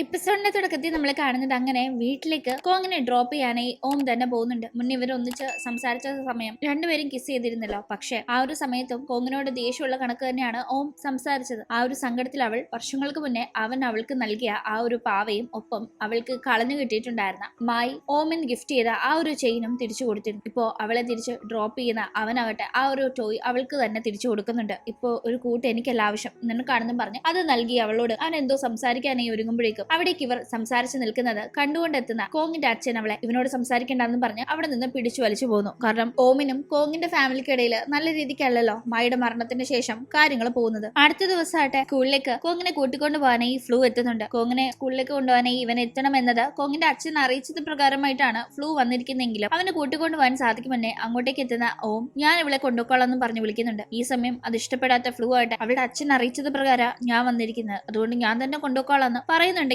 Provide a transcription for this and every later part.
എപ്പിസോഡിന്റെ തുടക്കത്തിൽ നമ്മൾ കാണുന്നത് അങ്ങനെ വീട്ടിലേക്ക് കോങ്ങിനെ ഡ്രോപ്പ് ചെയ്യാനായി ഓം തന്നെ പോകുന്നുണ്ട്. മുന്നേ ഇവർ ഒന്നിച്ച് സംസാരിച്ച സമയം രണ്ടുപേരും കിസ് ചെയ്തിരുന്നല്ലോ. പക്ഷെ ആ ഒരു സമയത്തും കോങ്ങിനോട് ദേഷ്യമുള്ള കണക്ക് തന്നെയാണ് ഓം സംസാരിച്ചത്. ആ ഒരു സങ്കടത്തിൽ അവൾ വർഷങ്ങൾക്ക് മുന്നേ അവൻ അവൾക്ക് നൽകിയ ആ ഒരു പാവയും ഒപ്പം അവൾക്ക് കളഞ്ഞു കിട്ടിയിട്ടുണ്ടായിരുന്ന മായി ഓമിൻ ഗിഫ്റ്റ് ചെയ്ത ആ ഒരു ചെയിനും തിരിച്ചു കൊടുത്തിരുന്നു. ഇപ്പോ അവളെ തിരിച്ച് ഡ്രോപ്പ് ചെയ്യുന്ന അവനാവട്ടെ ആ ഒരു ടോയ് അവൾക്ക് തന്നെ തിരിച്ചു കൊടുക്കുന്നുണ്ട്. ഇപ്പോ ഒരു കൂട്ട് എനിക്കല്ല ആവശ്യം. നിനക്കാണെന്നും പറഞ്ഞ് അത് നൽകി അവളോട് അവൻ എന്തോ സംസാരിക്കാനായി ഒരുങ്ങുമ്പോഴേക്കും അവിടേക്ക് ഇവർ സംസാരിച്ച് നിൽക്കുന്നത് കണ്ടുകൊണ്ടെത്തുന്ന കോങ്ങിന്റെ അച്ഛൻ അവളെ ഇവനോട് സംസാരിക്കേണ്ടെന്ന് പറഞ്ഞ് അവിടെ നിന്ന് പിടിച്ചു വലിച്ചു പോകുന്നു കാരണം ഓമിനും കോങ്ങിന്റെ ഫാമിലിക്കിടയിൽ നല്ല രീതിക്കല്ലല്ലോ മായുടെ മരണത്തിന് ശേഷം കാര്യങ്ങൾ പോകുന്നത്. അടുത്ത ദിവസമായിട്ട് സ്കൂളിലേക്ക് കോങ്ങിനെ കൂട്ടിക്കൊണ്ടു പോകാനായി ഫ്ലൂ എത്തുന്നുണ്ട്. കോങ്ങിനെ സ്കൂളിലേക്ക് കൊണ്ടുപോകാനായി ഇവൻ എത്തണം എന്നത് കോങ്ങിന്റെ അച്ഛൻ അറിയിച്ചത് പ്രകാരമായിട്ടാണ് ഫ്ലൂ വന്നിരിക്കുന്നെങ്കിലും അവനെ കൂട്ടിക്കൊണ്ടു പോകാൻ സാധിക്കുമെന്നേ അങ്ങോട്ടേക്ക് എത്തുന്ന ഓം ഞാൻ ഇവളെ കൊണ്ടുപോക്കോളാം എന്ന് പറഞ്ഞു വിളിക്കുന്നുണ്ട്. ഈ സമയം അത് ഇഷ്ടപ്പെടാത്ത ഫ്ലൂ ആയിട്ട് അവളുടെ അച്ഛൻ അറിയിച്ചത് പ്രകാരം ഞാൻ വന്നിരിക്കുന്നത്. അതുകൊണ്ട് ഞാൻ തന്നെ കൊണ്ടുപോക്കോളാം എന്ന്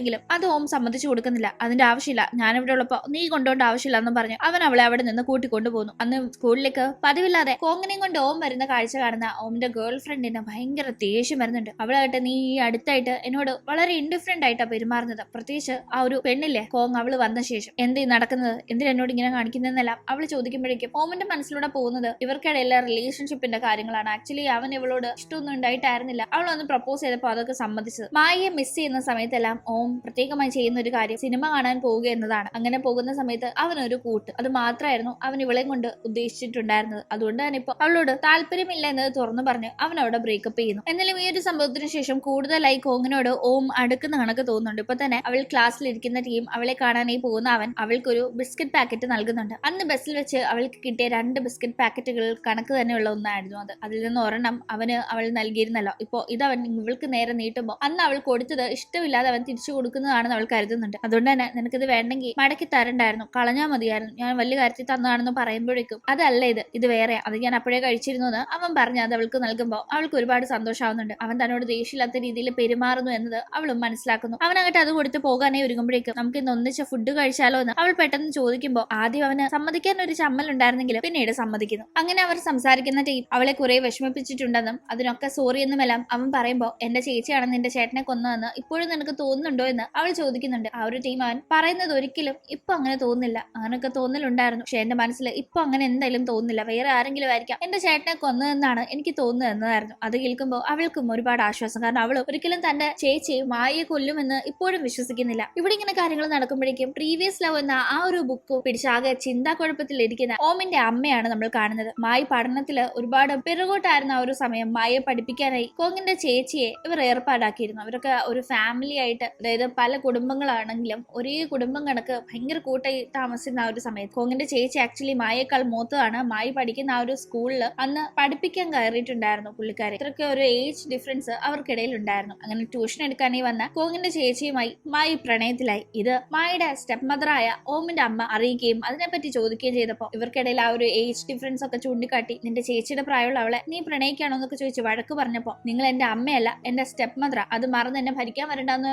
പറയുന്നുണ്ടെങ്കിലും അത് ഓം സമ്മതിച്ചു കൊടുക്കുന്നില്ല. അതിന്റെ ആവശ്യമില്ല. ഞാൻ ഇവിടെ ഉള്ളപ്പോ നീ കൊണ്ടുപോകേണ്ട ആവശ്യമില്ല എന്ന് പറഞ്ഞു. അവൻ അവളെ അവിടെ നിന്ന് കൂട്ടിക്കൊണ്ടു പോകുന്നു അന്ന് സ്കൂളിലേക്ക് പതിവില്ലാതെ കോങ്ങനെയും കൊണ്ട് ഓം വരുന്ന കാഴ്ച കാണുന്ന ഓമിന്റെ ഗേൾ ഫ്രണ്ടിന് ഭയങ്കര ദേഷ്യം വരുന്നുണ്ട്. അവളായിട്ട് നീ ഈ അടുത്തായിട്ട് എന്നോട് വളരെ ഇൻഡിഫറെന്റ് ആയിട്ടാ പെരുമാറുന്നത്. പ്രത്യേകിച്ച് ആ ഒരു പെണ്ണില്ലേ? കോങ് അവൾ വന്ന ശേഷം. എന്ത് നടക്കുന്നത്? എന്തിനാ എന്നോട് ഇങ്ങനെ കാണിക്കുന്നതെന്നെല്ലാം അവൾ ചോദിക്കുമ്പോഴേക്കും ഓമിന്റെ മനസ്സിലൂടെ പോകുന്നത് ഇവർക്കിടയിലെ റിലേഷൻഷിപ്പിന്റെ കാര്യങ്ങളാണ്. ആക്ച്വലി അവൻ ഇവളോട് ഇഷ്ടമൊന്നും ഉണ്ടായിട്ടായിരുന്നില്ല. അവൾ ഒന്ന് പ്രപ്പോസ് ചെയ്തപ്പോൾ അതൊക്കെ സമ്മതിച്ചത്. മായയെ മിസ് ചെയ്യുന്ന സമയത്തെല്ലാം ഓം പ്രത്യേകമായി ചെയ്യുന്ന ഒരു കാര്യം സിനിമ കാണാൻ പോവുക എന്നതാണ്. അങ്ങനെ പോകുന്ന സമയത്ത് അവനൊരു കൂട്ട്. അത് മാത്രമായിരുന്നു അവൻ ഇവളെ കൊണ്ട് ഉദ്ദേശിച്ചിട്ടുണ്ടായിരുന്നത്. അതുകൊണ്ട് തന്നെ ഇപ്പൊ അവളോട് താല്പര്യമില്ല എന്നത് തുറന്നു പറഞ്ഞ് അവൻ അവിടെ ബ്രേക്കപ്പ് ചെയ്യുന്നു. എന്നാലും ഈ ഒരു സംഭവത്തിന് ശേഷം കൂടുതലായി കോങ്ങിനോട് ഓം അടുക്കുന്ന കണക്ക് തോന്നുന്നുണ്ട്. ഇപ്പൊ തന്നെ അവൾ ക്ലാസ്സിൽ ഇരിക്കുന്ന ടീം അവളെ കാണാനായി പോകുന്ന അവൻ അവൾക്കൊരു ബിസ്ക്കറ്റ് പാക്കറ്റ് നൽകുന്നുണ്ട്. അന്ന് ബസ്സിൽ വെച്ച് അവൾക്ക് കിട്ടിയ രണ്ട് ബിസ്ക്കറ്റ് പാക്കറ്റുകൾ കണക്ക് തന്നെയുള്ള ഒന്നായിരുന്നു അത്. അതിൽ നിന്ന് ഒരെണ്ണം അവന് അവൾ നൽകിയിരുന്നല്ലോ. ഇപ്പോ ഇതവൻ ഇവൾക്ക് നേരെ നീട്ടുമ്പോൾ അന്ന് അവൾ കൊടുത്തത് ഇഷ്ടമില്ലാതെ അവൻ തിരിച്ചു കൊടുക്കുന്നതാണെന്ന് അവൾ കരുതുന്നുണ്ട്. അതുകൊണ്ട് തന്നെ നിനക്കിത് വേണ്ടെങ്കിൽ മടക്കി തരണ്ടായിരുന്നു. കളഞ്ഞാൽ മതിയായിരുന്നു. ഞാൻ വലിയ കാര്യത്തിൽ തന്നതാണെന്ന് പറയുമ്പോഴേക്കും അതല്ല ഇത്. ഇത് വേറെ. അത് ഞാൻ അപ്പോഴേ കഴിച്ചിരുന്നു എന്ന് അവൻ പറഞ്ഞു അത് അവൾക്ക് നൽകുമ്പോൾ അവൾക്ക് ഒരുപാട് സന്തോഷമാവുന്നുണ്ട്. അവൻ തന്നോട് ദേഷ്യമില്ലാത്ത രീതിയിൽ പെരുമാറുന്നു എന്നത് അവളും മനസ്സിലാക്കുന്നു. അവനങ്ങട്ട് അത് കൊടുത്ത് പോകാനേ ഒരുങ്ങുമ്പോഴേക്കും നമുക്ക് ഇന്ന് ഒന്നിച്ച് ഫുഡ് കഴിച്ചാലോ എന്ന് അവൾ പെട്ടെന്ന് ചോദിക്കുമ്പോൾ ആദ്യം അവന് സമ്മതിക്കാൻ ഒരു ചമ്മൽ ഉണ്ടായിരുന്നെങ്കിലും പിന്നീട് സമ്മതിക്കുന്നു. അങ്ങനെ അവർ സംസാരിക്കുന്ന ടീം അവളെ കുറെ വിഷമിപ്പിച്ചിട്ടുണ്ടെന്നും അതിനൊക്കെ സോറി എന്നുമെല്ലാം അവൻ പറയുമ്പോൾ എന്റെ ചേച്ചിയാണ് നിന്റെ ചേട്ടനെ കൊന്നതെന്ന് ഇപ്പോഴും നിനക്ക് തോന്നുന്നുണ്ടോ എന്ന് അവൾ ചോദിക്കുന്നുണ്ട്. ആ ഒരു ടീം അവൻ പറയുന്നത് ഒരിക്കലും ഇപ്പൊ അങ്ങനെ തോന്നുന്നില്ല. അങ്ങനെയൊക്കെ തോന്നലുണ്ടായിരുന്നു. പക്ഷെ എന്റെ മനസ്സിൽ ഇപ്പൊ അങ്ങനെ എന്തായാലും തോന്നുന്നില്ല. വേറെ ആരെങ്കിലും ആയിരിക്കാം. എന്റെ ചേട്ടനെ കൊന്നതെന്നാണ് എനിക്ക് തോന്നുന്നത് എന്നതായിരുന്നു. അത് കേൾക്കുമ്പോൾ അവൾക്കും ഒരുപാട് ആശ്വാസം. കാരണം അവൾ ഒരിക്കലും തന്റെ ചേച്ചി മായയെ കൊല്ലുമെന്ന് ഇപ്പോഴും വിശ്വസിക്കുന്നില്ല. ഇവിടെ ഇങ്ങനെ കാര്യങ്ങൾ നടക്കുമ്പോഴേക്കും പ്രീവിയസ് ലവ് എന്ന ആ ഒരു ബുക്ക് പിടിച്ചാകെ ചിന്താക്കുഴപ്പത്തിൽ ഇരിക്കുന്ന ഓമിന്റെ അമ്മയാണ് നമ്മൾ കാണുന്നത്. മായി പഠനത്തിൽ ഒരുപാട് പിറകോട്ടായിരുന്ന ആ ഒരു സമയം മായയെ പഠിപ്പിക്കാനായി കോങ്ങിന്റെ ചേച്ചിയെ ഇവർ ഏർപ്പാടാക്കിയിരുന്നു. അവരൊക്കെ ഒരു ഫാമിലി ആയിട്ട് അതായത് പല കുടുംബങ്ങളാണെങ്കിലും ഒരേ കുടുംബം കണക്ക് ഭയങ്കര കൂട്ടായി താമസിക്കുന്ന ആ ഒരു സമയത്ത്. കോങ്ങിന്റെ ചേച്ചി ആക്ച്വലി മായേക്കാൾ മൂത്തതാണ്. മായി പഠിക്കുന്ന ആ ഒരു സ്കൂളിൽ അന്ന് പഠിപ്പിക്കാൻ കയറിയിട്ടുണ്ടായിരുന്നു പുള്ളിക്കാരെ. ഇത്രയൊക്കെ ഒരു ഏജ് ഡിഫറൻസ് അവർക്കിടയിൽ ഉണ്ടായിരുന്നു. അങ്ങനെ ട്യൂഷൻ എടുക്കാനായി വന്ന കോങ്ങിന്റെ ചേച്ചിയുമായി മായി പ്രണയത്തിലായി. ഇത് മായുടെ സ്റ്റെപ്പ് മദറായ ഓമിന്റെ അമ്മ അറിയിക്കുകയും അതിനെപ്പറ്റി ചോദിക്കുകയും ചെയ്തപ്പോൾ ഇവർക്കിടയിൽ ആ ഒരു ഏജ് ഡിഫറൻസ് ഒക്കെ ചൂണ്ടിക്കാട്ടി നിന്റെ ചേച്ചിയുടെ പ്രായമുള്ള അവളെ നീ പ്രണയിക്കാണോ എന്നൊക്കെ ചോദിച്ച് വഴക്ക് പറഞ്ഞപ്പോൾ നിങ്ങൾ എന്റെ അമ്മയല്ല എന്റെ സ്റ്റെപ്പ് മദറ അത് മറന്ന് എന്നെ ഭരിക്കാൻ വരണ്ടെന്ന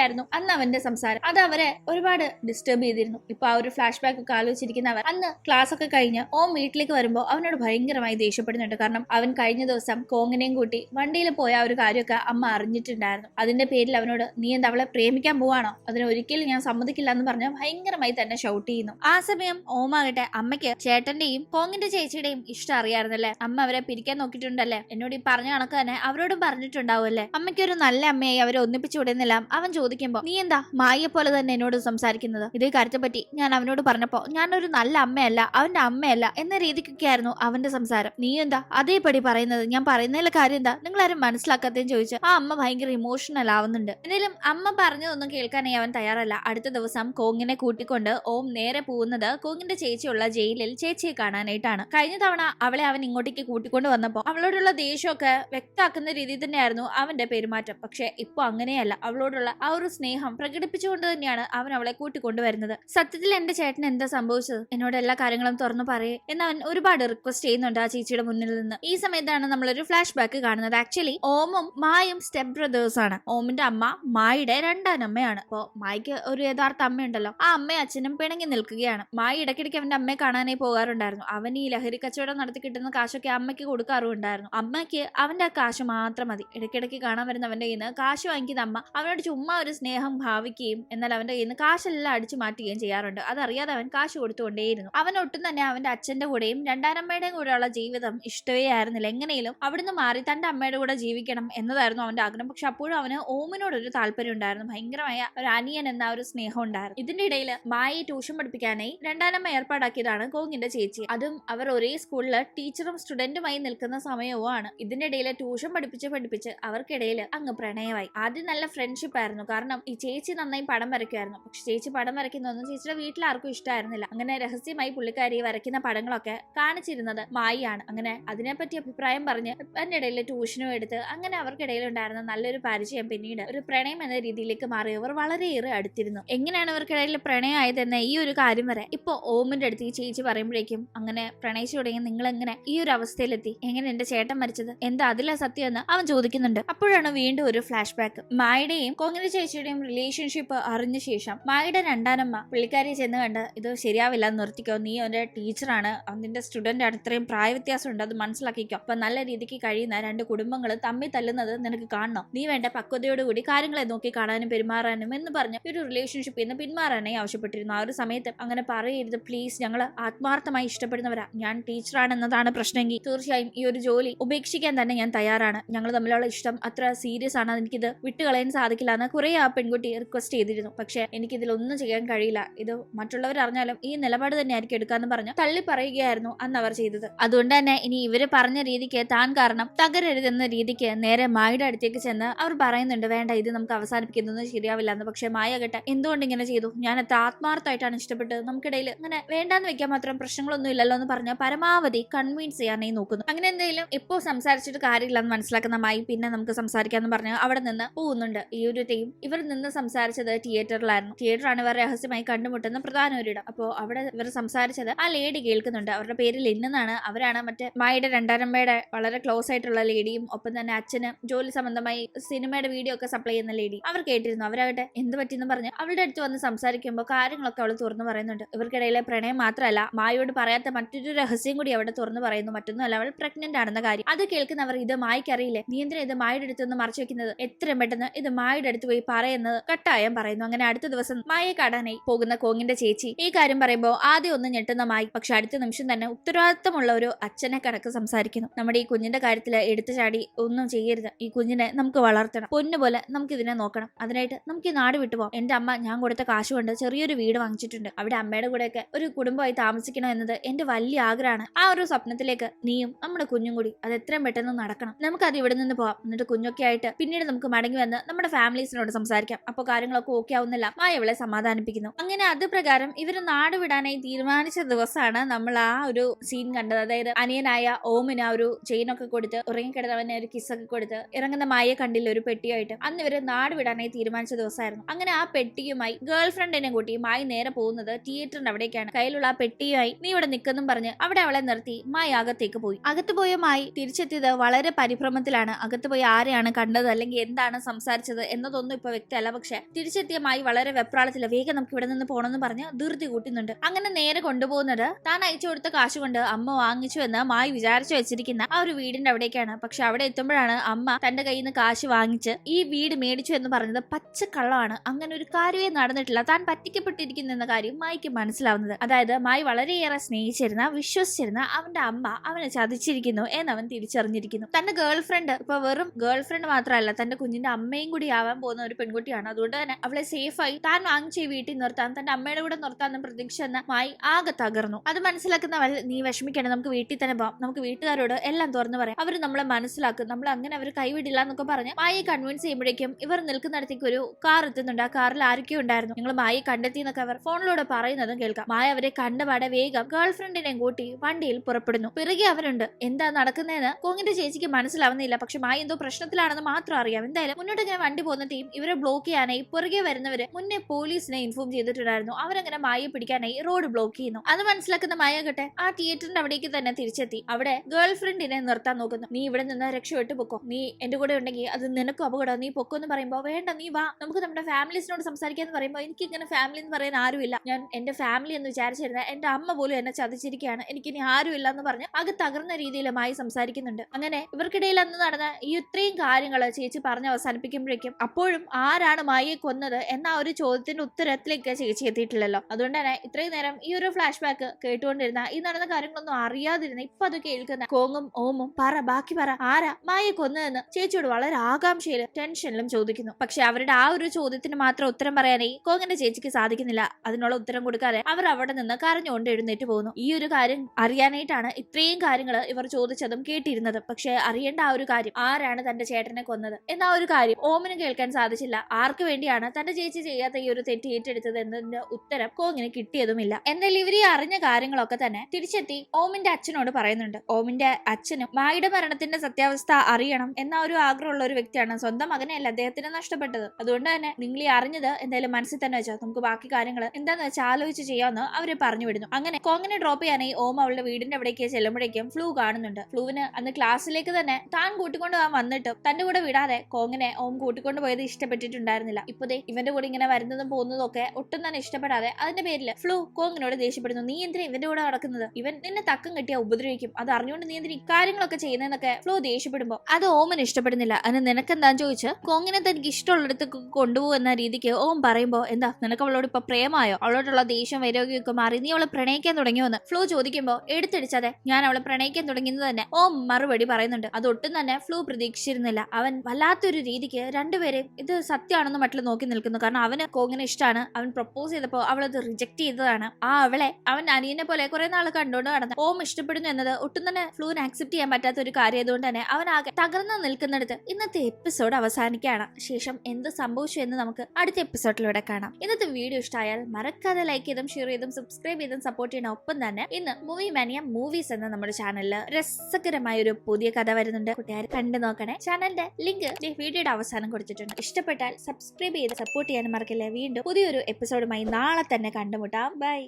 രീതിക്കായിരുന്നു അന്ന് അവന്റെ സംസാരം. അത് അവരെ ഒരുപാട് ഡിസ്റ്റർബ് ചെയ്തിരുന്നു. ഇപ്പൊ ആ ഒരു ഫ്ലാഷ് ബാക്ക് ഒക്കെ ആലോചിച്ചിരിക്കുന്നവർ അന്ന് ക്ലാസ് ഒക്കെ കഴിഞ്ഞ് ഓം വീട്ടിലേക്ക് വരുമ്പോൾ അവനോട് ഭയങ്കരമായി ദേഷ്യപ്പെടുന്നുണ്ട്. കാരണം അവൻ കഴിഞ്ഞ ദിവസം കോങ്ങിനെയും കൂട്ടി വണ്ടിയിൽ പോയ ആ ഒരു കാര്യമൊക്കെ അമ്മ അറിഞ്ഞിട്ടുണ്ടായിരുന്നു. അതിന്റെ പേരിൽ അവനോട് നീ എന്താ അവളെ പ്രേമിക്കാൻ പോവാണോ? അതിന് ഒരിക്കലും ഞാൻ സമ്മതിക്കില്ല എന്ന് പറഞ്ഞ് ഭയങ്കരമായി തന്നെ ഷൗട്ട് ചെയ്യുന്നു. ആ സമയം ഓമാകട്ടെ അമ്മയ്ക്ക് ചേട്ടന്റെയും കോങ്ങിന്റെ ചേച്ചിയുടെയും ഇഷ്ടം അറിയാമായിരുന്നല്ലേ അമ്മ അവരെ പിരിക്കാൻ നോക്കിയിട്ടുണ്ടല്ലേ? എന്നോട് ഈ പറഞ്ഞ കണക്ക് തന്നെ അവരോടും പറഞ്ഞിട്ടുണ്ടാവുമല്ലേ? അമ്മയ്ക്ക് ഒരു നല്ല അമ്മയായി അവരെ ഒന്നിപ്പിച്ചു വിടുന്നില്ലാം അവൻ ചോദിക്കുമ്പോൾ നീ എന്താ മായെ പോലെ തന്നെ എന്നോട് സംസാരിക്കുന്നത്? ഇതേ കാര്യത്തെപ്പറ്റി ഞാൻ അവനോട് പറഞ്ഞപ്പോ ഞാനൊരു നല്ല അമ്മയല്ല അവന്റെ അമ്മയല്ല എന്ന രീതിക്കൊക്കെയായിരുന്നു അവന്റെ സംസാരം. നീ എന്താ അതേപടി പറയുന്നത്? ഞാൻ പറയുന്നതിലെ കാര്യം എന്താ? നിങ്ങൾ ആരും മനസ്സിലാക്കാത്തേന്ന് ചോദിച്ചു ആ അമ്മ ഭയങ്കര ഇമോഷണൽ ആവുന്നുണ്ട്. എന്നാലും അമ്മ പറഞ്ഞതൊന്നും കേൾക്കാനായി അവൻ തയ്യാറല്ല. അടുത്ത ദിവസം കോങ്ങിനെ കൂട്ടിക്കൊണ്ട് ഓം നേരെ പോകുന്നത് കോങ്ങിന്റെ ചേച്ചിയുള്ള ജയിലിൽ ചേച്ചിയെ കാണാനായിട്ടാണ്. കഴിഞ്ഞ തവണ അവളെ അവൻ ഇങ്ങോട്ടേക്ക് കൂട്ടിക്കൊണ്ട് വന്നപ്പോൾ അവളോടുള്ള ദേഷ്യമൊക്കെ വ്യക്തമാക്കുന്ന രീതിയിൽ തന്നെയായിരുന്നു അവന്റെ പെരുമാറ്റം. പക്ഷെ ഇപ്പൊ അങ്ങനെയല്ല. അവളോടുള്ള ആ ഒരു സ്നേഹം പ്രകടിപ്പിച്ചുകൊണ്ട് തന്നെയാണ് അവൻ അവളെ കൂട്ടിക്കൊണ്ടുവരുന്നത്. സത്യത്തിൽ എന്റെ ചേട്ടൻ എന്താ സംഭവിച്ചത്? എന്നോട് എല്ലാ കാര്യങ്ങളും തുറന്നു പറയേ എന്ന് അവൻ ഒരുപാട് റിക്വസ്റ്റ് ചെയ്യുന്നുണ്ട് ആ ചേച്ചിയുടെ മുന്നിൽ നിന്ന്. ഈ സമയത്താണ് നമ്മളൊരു ഫ്ലാഷ് ബാക്ക് കാണുന്നത്. ആക്ച്വലി ഓമും മായും സ്റ്റെപ്പ് ബ്രദേഴ്സ് ആണ്. ഓമിന്റെ അമ്മ മായുടെ രണ്ടാനമ്മയാണ് അപ്പോ മായ്ക്ക് ഒരു യഥാർത്ഥ അമ്മയുണ്ടല്ലോ. ആ അമ്മയും അച്ഛനും പിണങ്ങി നിൽക്കുകയാണ്. മായി ഇടയ്ക്കിടയ്ക്ക് അവന്റെ അമ്മയെ കാണാനായി പോകാറുണ്ടായിരുന്നു. അവൻ ഈ ലഹരി കച്ചവടം നടത്തി കിട്ടുന്ന കാശൊക്കെ അമ്മയ്ക്ക് കൊടുക്കാറുണ്ടായിരുന്നു അമ്മയ്ക്ക് അവന്റെ ആ കാശ് മാത്രം മതി. ഇടയ്ക്കിടയ്ക്ക് കാണാൻ വരുന്ന അവന്റെ കയ്യിൽ നിന്ന് കാശ് വാങ്ങിക്കുന്ന അമ്മ അവനോട് ചുമ്മാ ഒരു ഒരു സ്നേഹം ഭാവിക്കുകയും എന്നാൽ അവന്റെ കയ്യിൽ നിന്ന് കാശെല്ലാം അടിച്ചു മാറ്റുകയും ചെയ്യാറുണ്ട്. അതറിയാതെ അവൻ കാശ് കൊടുത്തുകൊണ്ടേയിരുന്നു. അവൻ ഒട്ടും തന്നെ അവന്റെ അച്ഛന്റെ കൂടെയും രണ്ടാനമ്മയുടെയും കൂടെയുള്ള ജീവിതം ഇഷ്ടവേ ആയിരുന്നില്ല. എങ്ങനെയും അവിടുന്ന് മാറി തന്റെ അമ്മയുടെ കൂടെ ജീവിക്കണം എന്നതായിരുന്നു അവന്റെ ആഗ്രഹം. പക്ഷെ അപ്പോഴും അവന് ഓമിനോട് ഒരു താല്പര്യം ഉണ്ടായിരുന്നു. ഭയങ്കരമായ ഒരു അനിയൻ എന്ന ഒരു സ്നേഹം ഉണ്ടായിരുന്നു. ഇതിന്റെ ഇടയിൽ മായയെ ട്യൂഷൻ പഠിപ്പിക്കാനായി രണ്ടാനമ്മ ഏർപ്പാടാക്കിയതാണ് കോങ്ങിന്റെ ചേച്ചി. അതും അവർ ഒരേ സ്കൂളിൽ ടീച്ചറും സ്റ്റുഡന്റുമായി നിൽക്കുന്ന സമയവുമാണ് ഇതിന്റെ ഇടയിൽ ട്യൂഷൻ പഠിപ്പിച്ച് പഠിപ്പിച്ച് അവർക്കിടയിൽ അങ്ങ് പ്രണയമായി. ആദ്യം നല്ല ഫ്രണ്ട്ഷിപ്പ് ആയിരുന്നു കാരണം ഈ ചേച്ചി നന്നായി പടം വരയ്ക്കുമായിരുന്നു. പക്ഷെ ചേച്ചി പടം വരയ്ക്കുന്നതൊന്നും ചേച്ചിയുടെ വീട്ടിൽ ആർക്കും ഇഷ്ടമായിരുന്നില്ല. അങ്ങനെ രഹസ്യമായി പുള്ളിക്കാരി വരയ്ക്കുന്ന പടങ്ങളൊക്കെ കാണിച്ചിരുന്നത് മായിയാണ്. അങ്ങനെ അതിനെപ്പറ്റി അഭിപ്രായം പറഞ്ഞ് അതിന്റെ ഇടയിൽ ട്യൂഷനും എടുത്ത് അങ്ങനെ അവർക്കിടയിൽ ഉണ്ടായിരുന്ന നല്ലൊരു പരിചയം പിന്നീട് ഒരു പ്രണയം എന്ന രീതിയിലേക്ക് മാറി. അവർ വളരെയേറെ അടുത്തിരുന്നു. എങ്ങനെയാണ് ഇവർക്കിടയിൽ പ്രണയമായതെന്ന ഈ ഒരു കാര്യം വരെ ഇപ്പൊ ഓമിന്റെ അടുത്ത് ഈ ചേച്ചി പറയുമ്പോഴേക്കും അങ്ങനെ പ്രണയിച്ചു തുടങ്ങി നിങ്ങൾ എങ്ങനെ ഈ ഒരു അവസ്ഥയിലെത്തി? എങ്ങനെ എന്റെ ചേട്ടൻ മരിച്ചത്? എന്താ അതിലാ സത്യം എന്ന് അവൻ ചോദിക്കുന്നുണ്ട്. അപ്പോഴാണ് വീണ്ടും ഒരു ഫ്ലാഷ് ബാക്ക്. മായയുടെയും കോങ്ങിര ചേച്ചിയുടെയും റിലേഷൻഷിപ്പ് അറിഞ്ഞ ശേഷം മായയുടെ രണ്ടാനമ്മ പുള്ളിക്കാരിയെ ചെന്ന് കണ്ട് ഇത് ശരിയാവില്ല നിർത്തിക്കോ. നീ അവന്റെ ടീച്ചറാണ്. അതിന്റെ സ്റ്റുഡന്റ് ആണ്. പ്രായ വ്യത്യാസം ഉണ്ട്. അത് മനസ്സിലാക്കിക്കോ. അപ്പൊ നല്ല രീതിക്ക് കഴിയുന്ന രണ്ട് കുടുംബങ്ങൾ തമ്മിൽ തല്ലുന്നത് നിനക്ക് കാണണം. നീ വേണ്ട പക്വതയോടുകൂടി കാര്യങ്ങളെ നോക്കി കാണാനും പെരുമാറാനും എന്ന് പറഞ്ഞ് ഒരു റിലേഷൻഷിപ്പിൽ നിന്ന് പിന്മാറാനായി ആവശ്യപ്പെട്ടിരുന്നു. ആ ഒരു സമയത്ത് അങ്ങനെ പറയരുത്. പ്ലീസ് ഞങ്ങൾ ആത്മാർത്ഥമായി ഇഷ്ടപ്പെടുന്നവരാ. ഞാൻ ടീച്ചറാണെന്നതാണ് പ്രശ്നമെങ്കിൽ തീർച്ചയായും ഈ ഒരു ജോലി ഉപേക്ഷിക്കാൻ തന്നെ ഞാൻ തയ്യാറാണ്. ഞങ്ങൾ തമ്മിലുള്ള ഇഷ്ടം അത്ര സീരിയസ് ആണ്. എനിക്കിത് വിട്ടുകളയാൻ സാധിക്കില്ല എന്ന് കുറെ ആ പെൺകുട്ടി റിക്വസ്റ്റ് ചെയ്തിരുന്നു. പക്ഷെ എനിക്കിതിലൊന്നും ചെയ്യാൻ കഴിയില്ല. ഇത് മറ്റുള്ളവർ അറിഞ്ഞാലും ഈ നിലപാട് തന്നെ ആയിരിക്കും എടുക്കാന്ന് പറഞ്ഞു തള്ളി പറയുകയായിരുന്നു അന്ന് അവർ ചെയ്തത്. അതുകൊണ്ട് തന്നെ ഇനി ഇവർ പറഞ്ഞ രീതിക്ക് താൻ കാരണം തകരരുതെന്ന രീതിക്ക് നേരെ മായയുടെ അടുത്തേക്ക് ചെന്ന് അവർ പറയുന്നുണ്ട് വേണ്ട ഇത് നമുക്ക് അവസാനിപ്പിക്കുന്നത് ശരിയാവില്ല എന്ന് പക്ഷെ മായ കേട്ടെ എന്തുകൊണ്ട് ഇങ്ങനെ ചെയ്തു? ഞാൻ അത്ര ആത്മാർത്ഥമായിട്ടാണ് ഇഷ്ടപ്പെട്ടത്. നമുക്കിടയിൽ അങ്ങനെ വേണ്ടാന്ന് വെക്കാൻ മാത്രം പ്രശ്നങ്ങളൊന്നും ഇല്ലല്ലോ എന്ന് പറഞ്ഞ പരമാവധി കൺവിൻസ് ചെയ്യാനായി നോക്കുന്നു. അങ്ങനെ എന്തെങ്കിലും എപ്പോ സംസാരിച്ചിട്ട് കാര്യമില്ലെന്ന് മനസ്സിലാക്കുന്ന മായി പിന്നെ നമുക്ക് സംസാരിക്കാന്ന് പറഞ്ഞ് അവിടെ നിന്ന് പോകുന്നുണ്ട് ഈ ഒരു ടീം ഇവർ നിന്ന് സംസാരിച്ചത് തിയേറ്ററിലായിരുന്നു. തിയേറ്ററാണ് ഇവർ രഹസ്യമായി കണ്ടുമുട്ടുന്ന പ്രധാന ഒരിടം അപ്പോൾ അവിടെ ഇവർ സംസാരിച്ചത് ആ ലേഡി കേൾക്കുന്നുണ്ട്. അവരുടെ പേര് ലിന്നാണ് അവരാണ് മറ്റേ മായുടെ രണ്ടാരമ്മയുടെ വളരെ ക്ലോസ് ആയിട്ടുള്ള ലേഡിയും ഒപ്പം തന്നെ അച്ഛന് ജോലി സംബന്ധമായി സിനിമയുടെ വീഡിയോ ഒക്കെ സപ്ലൈ ചെയ്യുന്ന ലേഡി. അവർ കേട്ടിരുന്നു. അവരാകട്ടെ എന്ത് പറ്റിയെന്ന് പറഞ്ഞ് അവളുടെ അടുത്ത് വന്ന് സംസാരിക്കുമ്പോൾ കാര്യങ്ങളൊക്കെ അവൾ തുറന്നു പറയുന്നുണ്ട്. ഇവർക്കിടയിലെ പ്രണയം മാത്രമല്ല മായോട് പറയാത്ത മറ്റൊരു രഹസ്യം കൂടി അവിടെ തുറന്നു പറയുന്നു. മറ്റൊന്നുമല്ല അവൾ പ്രഗ്നന്റ് ആണെന്ന കാര്യം. അത് കേൾക്കുന്നവർ ഇത് മായ്ക്ക് അറിയില്ലേ നീ എന്തിനാ ഇത് മായയുടെ അടുത്ത് നിന്ന് മറച്ചു വെക്കുന്നത്? എത്രയും പെട്ടെന്ന് ഇത് മായയുടെ അടുത്ത് പോയി പറയുന്നത് കട്ടായം പറയുന്നു. അങ്ങനെ അടുത്ത ദിവസം മായെ കാണാനായി പോകുന്ന കോങ്ങിന്റെ ചേച്ചി ഈ കാര്യം പറയുമ്പോൾ ആദ്യം ഒന്ന് ഞെട്ടുന്ന മായി. പക്ഷെ അടുത്ത നിമിഷം തന്നെ ഉത്തരവാദിത്തമുള്ള ഒരു അച്ഛനെ കണക്ക് സംസാരിക്കുന്നു. നമ്മുടെ ഈ കുഞ്ഞിന്റെ കാര്യത്തിൽ എടുത്തു ചാടി ഒന്നും ചെയ്യരുത്. ഈ കുഞ്ഞിനെ നമുക്ക് വളർത്തണം. പൊന്നുപോലെ നമുക്ക് ഇതിനെ നോക്കണം. അതിനായിട്ട് നമുക്ക് ഈ നാട് വിട്ടുപോകാം എന്റെ അമ്മ ഞാൻ കൊടുത്ത കാശ് കൊണ്ട് ചെറിയൊരു വീട് വാങ്ങിച്ചിട്ടുണ്ട്. അവിടെ അമ്മയുടെ കൂടെയൊക്കെ ഒരു കുടുംബമായി താമസിക്കണം എന്നത് എന്റെ വലിയ ആഗ്രഹമാണ്. ആ ഒരു സ്വപ്നത്തിലേക്ക് നീയും നമ്മുടെ കുഞ്ഞും കൂടി അത് എത്രയും പെട്ടെന്ന് നടക്കണം. നമുക്ക് അത് ഇവിടെ നിന്ന് പോവാം. എന്നിട്ട് കുഞ്ഞൊക്കെ ആയിട്ട് പിന്നീട് നമുക്ക് മടങ്ങി വന്ന് നമ്മുടെ ഫാമിലീസിനോട് സംസാരിക്കാം. അപ്പോൾ കാര്യങ്ങളൊക്കെ ഓക്കെ ആവുന്നില്ല. മായ ഇവളെ സമാധാനിപ്പിക്കുന്നു. അങ്ങനെ അത് പ്രകാരം ഇവർ നാട് വിടാനായി തീരുമാനിച്ച ദിവസമാണ് നമ്മൾ ആ ഒരു സീൻ കണ്ടത്. അതായത് അനിയനായ ഓമിന് ആ ഒരു ചെയിനൊക്കെ കൊടുത്ത് ഉറങ്ങിക്കിടന്നവനെ ഒരു കിസ്സൊക്കെ കൊടുത്ത് ഇറങ്ങുന്ന മായയെ കണ്ടില്ല ഒരു പെട്ടിയായിട്ട്? അന്ന് ഇവർ നാട് വിടാനായി തീരുമാനിച്ച ദിവസമായിരുന്നു. അങ്ങനെ ആ പെട്ടിയുമായി ഗേൾ ഫ്രണ്ടിനെ കൂട്ടി മായി നേരെ പോകുന്നത് തിയേറ്ററിന്റെ അവിടേക്കാണ്. കയ്യിലുള്ള ആ പെട്ടിയുമായി നീ ഇവിടെ നിൽക്കുന്നു പറഞ്ഞ് അവിടെ അവളെ നിർത്തി മായ അകത്തേക്ക് പോയി. അകത്ത് പോയ മായി തിരിച്ചെത്തിയത് വളരെ പരിഭ്രമത്തിലാണ്. അകത്ത് പോയി ആരെയാണ് കണ്ടത് അല്ലെങ്കിൽ എന്താണ് സംസാരിച്ചത് എന്നതൊന്നും ഇപ്പൊ വ്യക്തമല്ല പക്ഷെ തിരിച്ചെത്തിയ മായി വളരെ വെപ്രാളത്തിൽ വേഗം നമുക്ക് ഇവിടെ നിന്ന് പോകണമെന്ന് പറഞ്ഞ് ധൃതി കൂട്ടുന്നുണ്ട്. അങ്ങനെ നേരെ കൊണ്ടുപോകുന്നത് താൻ അയച്ചു കൊടുത്ത കാശ് കൊണ്ട് അമ്മ വാങ്ങിച്ചു എന്ന് മായി വിചാരിച്ചു വെച്ചിരിക്കുന്ന ആ ഒരു വീടിന്റെ അവിടേക്കാണ്. പക്ഷെ അവിടെ എത്തുമ്പോഴാണ് അമ്മ തന്റെ കയ്യിൽ നിന്ന് കാശ് വാങ്ങിച്ച് ഈ വീട് മേടിച്ചു എന്ന് പറഞ്ഞത് പച്ചക്കള്ളമാണ്. അങ്ങനെ ഒരു കാര്യമേ നടന്നിട്ടില്ല. താൻ പറ്റിക്കപ്പെട്ടിരിക്കുന്നു എന്ന കാര്യം മായിക്ക് മനസ്സിലാവുന്നത്. അതായത് മായി വളരെയേറെ സ്നേഹിച്ചിരുന്ന വിശ്വസിച്ചിരുന്ന അവന്റെ അമ്മ അവനെ ചതിച്ചിരിക്കുന്നു എന്നവൻ തിരിച്ചറിഞ്ഞിരിക്കുന്നു. തന്റെ ഗേൾ ഫ്രണ്ട് ഇപ്പൊ വെറും ഗേൾ ഫ്രണ്ട് മാത്രമല്ല തന്റെ കുഞ്ഞിന്റെ അമ്മയും കൂടി ആവാൻ പോകുന്ന ഒരു പെൺകുട്ടിയാണ്. അതുകൊണ്ട് തന്നെ അവളെ സേഫായി താൻ വാങ്ങിച്ച വീട്ടിൽ നിർത്താൻ തന്റെ അമ്മയുടെ കൂടെ നിർത്താൻ പ്രതീക്ഷ എന്ന മായി ആകെ തകർന്നു. അത് മനസ്സിലാക്കുന്നവൾ നീ വിഷമിക്കേണ്ട നമുക്ക് വീട്ടിൽ തന്നെ പോവാം. നമുക്ക് വീട്ടുകാരോട് എല്ലാം തുറന്നു പറയാം. അവർ നമ്മളെ മനസ്സിലാക്കും. നമ്മൾ അങ്ങനെ അവർ കൈവിടില്ല എന്നൊക്കെ പറഞ്ഞ് മായയെ കൺവിൻസ് ചെയ്യുമ്പോഴേക്കും ഇവർ നിൽക്കുന്നിടത്തേക്ക് ഒരു കാർ എത്തുന്നുണ്ട്. ആ കാറിൽ ആരൊക്കെ ഉണ്ടായിരുന്നു. നിങ്ങൾ മായെ കണ്ടെത്തി എന്നൊക്കെ അവർ ഫോണിലൂടെ പറയുന്നതും കേൾക്കാം. മായ അവരെ കണ്ടപാടെ വേഗം ഗേൾ ഫ്രണ്ടിനെയും കൂട്ടി വണ്ടിയിൽ പുറപ്പെടുന്നു. പിറകെ അവരുണ്ട്. എന്താ നടക്കുന്നതെന്ന് കോങ്ങിന്റെ ചേച്ചിക്ക് മനസ്സിലാവുന്നില്ല. പക്ഷെ മായ എന്തോ പ്രശ്നത്തിലാണെന്ന് മാത്രം അറിയാം. എന്തായാലും മുന്നോട്ട് ഇങ്ങനെ വണ്ടി പോകുന്ന ടീം ഇവരെ ബ്ലോക്ക് ചെയ്യാനായി പുറകെ വരുന്നവര് മുന്നേ പോലീസിനെ ഇൻഫോം ചെയ്തിട്ടുണ്ടായിരുന്നു. അവരങ്ങനെ മായ പിടിക്കാനായി റോഡ് ബ്ലോക്ക് ചെയ്യുന്നു. അത് മനസ്സിലാക്കുന്ന മായ കട്ടെ ആ തിയേറ്ററിന്റെ അവിടേക്ക് തന്നെ തിരിച്ചെത്തി. അവിടെ ഗേൾ ഫ്രണ്ടിനെ നിർത്താൻ നോക്കുന്നു. നീ ഇവിടെ നിന്ന് രക്ഷപ്പെട്ട് പൊക്കോ? നീ എന്റെ കൂടെ ഉണ്ടെങ്കിൽ അത് നിനക്കും അപകടം നീ പൊക്കോ എന്ന് പറയുമ്പോൾ വേണ്ട നീ വാ. നമുക്ക് നമ്മുടെ ഫാമിലീസിനോട് സംസാരിക്കാന്ന് പറയുമ്പോൾ എനിക്ക് ഇങ്ങനെ ഫാമിലി എന്ന് പറയാൻ ആരുമില്ല ഞാൻ എന്റെ ഫാമിലി എന്ന് വിചാരിച്ചിരുന്ന എന്റെ അമ്മ പോലും എന്നെ ചതിച്ചിരിക്കുകയാണ് ഇനി ആരുമില്ല എന്ന് പറഞ്ഞ് അത് തകർന്ന രീതിയിലുമായി സംസാരിക്കുന്നുണ്ട്. അങ്ങനെ ഇവർക്കിടയിൽ അന്ന് നടന്ന ഈ ഇത്രയും കാര്യങ്ങൾ ചേച്ചി പറഞ്ഞ് അവസാനിപ്പിക്കുമ്പോഴേക്കും അപ്പോഴും ആരാണ് മായയെ കൊന്നത് എന്ന ആ ഒരു ചോദ്യത്തിന്റെ ഉത്തരത്തിലേക്ക് ചേച്ചി എത്തിയിട്ടില്ലല്ലോ. അതുകൊണ്ട് തന്നെ ഇത്രയും നേരം ഈ ഒരു ഫ്ലാഷ് ബാക്ക് കേട്ടുകൊണ്ടിരുന്ന ഈ നടന്ന കാര്യങ്ങളൊന്നും അറിയാതിരുന്ന ഇപ്പൊ അത് കേൾക്കുന്ന കോങ്ങും ഓമും പറ ബാക്കി പറ ആരാ മായയെ കൊന്നതെന്ന് ചേച്ചിയോട് വളരെ ആകാംക്ഷയിലും ടെൻഷനിലും ചോദിക്കുന്നു. പക്ഷെ അവരുടെ ആ ഒരു ചോദ്യത്തിന് മാത്രം ഉത്തരം പറയാനായി കോങ്ങിന്റെ ചേച്ചിക്ക് സാധിക്കുന്നില്ല. അതിനുള്ള ഉത്തരം കൊടുക്കാതെ അവർ അവിടെ നിന്ന് കരഞ്ഞുകൊണ്ട് എഴുന്നേറ്റ് പോകുന്നു. ഈ ഒരു കാര്യം അറിയാനായിട്ടാണ് ഇത്രയും കാര്യങ്ങൾ ഇവർ ചോദിച്ചതും കേട്ടിരുന്നത്. പക്ഷെ അറിയേണ്ട ആ ഒരു കാര്യം ആരാണ് തന്റെ ചേട്ടനെ കൊന്നത് എന്ന ആ ഒരു കാര്യം ഓമിന് കേൾക്കാൻ സാധിച്ചില്ല. ആർക്ക് വേണ്ടിയാണ് തന്റെ ചേച്ചി ചെയ്യാത്ത ഈ ഒരു തെറ്റ് ഏറ്റെടുത്തത് എന്നതിന്റെ ഉത്തരം കോങ്ങിന് കിട്ടിയതുമില്ല. എന്നാൽ ഇവർ ഈ അറിഞ്ഞ കാര്യങ്ങളൊക്കെ തന്നെ തിരിച്ചെത്തി ഓമിന്റെ അച്ഛനോട് പറയുന്നുണ്ട്. ഓമിന്റെ അച്ഛനും മായുടെ മരണത്തിന്റെ സത്യാവസ്ഥ അറിയണം എന്ന ഒരു ആഗ്രഹമുള്ള ഒരു വ്യക്തിയാണ്. സ്വന്തം മകനെയല്ല അദ്ദേഹത്തിന് നഷ്ടപ്പെട്ടത്. അതുകൊണ്ട് തന്നെ നിങ്ങൾ ഈ അറിഞ്ഞത് എന്തായാലും മനസ്സിൽ തന്നെ വെച്ചാൽ നമുക്ക് ബാക്കി കാര്യങ്ങൾ എന്താന്ന് വെച്ചാൽ ആലോചിച്ച് ചെയ്യാമെന്ന് അവർ പറഞ്ഞു വിടുന്നു. അങ്ങനെ കോങ്ങിനെ ഡ്രോപ്പ് ചെയ്യാനായി ഓം അവളുടെ വീടിന്റെ അവിടേക്ക് ചെല്ലുമ്പോഴേക്കും ഫ്ലൂ കാണുന്നുണ്ട്. ഫ്ലൂവിന് അന്ന് ക്ലാസ്സിലേക്ക് തന്നെ താൻ കൂട്ടിക്കൊണ്ട് വന്നിട്ടും തന്റെ കൂടെ വിടാതെ കോങ്ങിനെ ഓം കൂട്ടിക്കൊണ്ട് പോയത് ഇഷ്ടപ്പെട്ടിട്ടുണ്ടായിരുന്നില്ല ഇപ്പൊ ദേ ഇവന്റെ കൂടെ ഇങ്ങനെ വരുന്നതും പോകുന്നതും ഒക്കെ ഒട്ടും തന്നെ ഇഷ്ടപ്പെടാതെ അതിന്റെ പേരിൽ ഫ്ലൂ കോങ്ങിനോട് ദേഷ്യപ്പെടുന്നു. നീ എന്തിനാ ഇവന്റെ കൂടെ നടക്കുന്നത്? ഇവൻ നിന്നെ തക്കം കെട്ടിയാ ഉപദ്രവിക്കും. അത് അറിഞ്ഞുകൊണ്ട് നീ എന്തിനാ കാര്യങ്ങളൊക്കെ ചെയ്യുന്നതെന്നൊക്കെ ഫ്ലൂ ദേഷ്യപ്പെടുമ്പോ അത് ഓമൻ ഇഷ്ടപ്പെടുന്നില്ല. അതിന് നിനക്കെന്താന്ന് ചോദിച്ച് കോങ്ങിനെ തനിക്ക് ഇഷ്ടമുള്ളിടത്ത് കൊണ്ടുപോകുന്ന രീതിക്ക് ഓം പറയുമ്പോ എന്താ നിനക്ക് അവളോട് ഇപ്പൊ പ്രേമായോ? അവളോടുള്ള ദേഷ്യം വരോഗ്യമൊക്കെ മാറി നീ അവളെ പ്രണയിക്കാൻ തുടങ്ങിയോന്ന്? ഫ്ലൂ ചോദിക്കുമ്പോ എടുത്തടിച്ചതെ ഞാൻ അവളെ പ്രണയിക്കാൻ തുടങ്ങിയത് തന്നെ. ഓം മറുപടി പറയുന്നുണ്ട്. അതൊട്ടും തന്നെ ഫ്ലൂ പ്രതീക്ഷിച്ചിരുന്നില്ല. അവൻ വല്ലാത്തൊരു രീതിക്ക് രണ്ടുപേരെയും ഇത് സത്യമാണെന്ന് മറ്റുള്ള നോക്കി നിൽക്കുന്നു. കാരണം അവന് കോങ്ങിനെ ഇഷ്ടമാണ് അവൻ പ്രപ്പോസ് ചെയ്തപ്പോൾ അവൾ അത് റിജക്ട് ചെയ്തതാണ്. ആ അവളെ അവൻ അനിയനെ പോലെ കുറെ നാൾ കണ്ടുകൊണ്ട് നടന്ന ഓം ഇഷ്ടപ്പെടുന്നു എന്നത് ഒട്ടും തന്നെ ഫ്ലൂൻ ആക്സെപ്റ്റ് ചെയ്യാൻ പറ്റാത്ത ഒരു കാര്യമായതുകൊണ്ട് തന്നെ അവൻ ആകെ തകർന്നു നിൽക്കുന്നിടത്ത് ഇന്നത്തെ എപ്പിസോഡ് അവസാനിക്കുകയാണ്. ശേഷം എന്ത് സംഭവിച്ചു എന്ന് നമുക്ക് അടുത്ത എപ്പിസോഡിലൂടെ കാണാം. ഇന്നത്തെ വീഡിയോ ഇഷ്ടമായാൽ മറക്കാതെ ലൈക്ക് ചെയ്തും ഷെയർ ചെയ്തും സബ്സ്ക്രൈബ് ചെയ്തും സപ്പോർട്ട് ചെയ്യണം. ഒപ്പം തന്നെ ഇന്ന് മൂവി മാനിയ മൂവീസ് എന്ന നമ്മുടെ ചാനലിൽ രസകരമായ ഒരു പുതിയ കഥ വരുന്നുണ്ട്. കൂട്ടുകാർ കണ്ടു നോക്കണേ. ചാനലിന്റെ ലിങ്ക് വീഡിയോയുടെ അവസാനം കൊടുത്തിട്ടുണ്ട്. ഇഷ്ടപ്പെട്ടാൽ സബ്സ്ക്രൈബ് ചെയ്ത് സപ്പോർട്ട് ചെയ്യാൻ മറക്കില്ല. വീണ്ടും പുതിയൊരു എപ്പിസോഡുമായി നാളെ തന്നെ കണ്ടുമുട്ടാം. ബൈ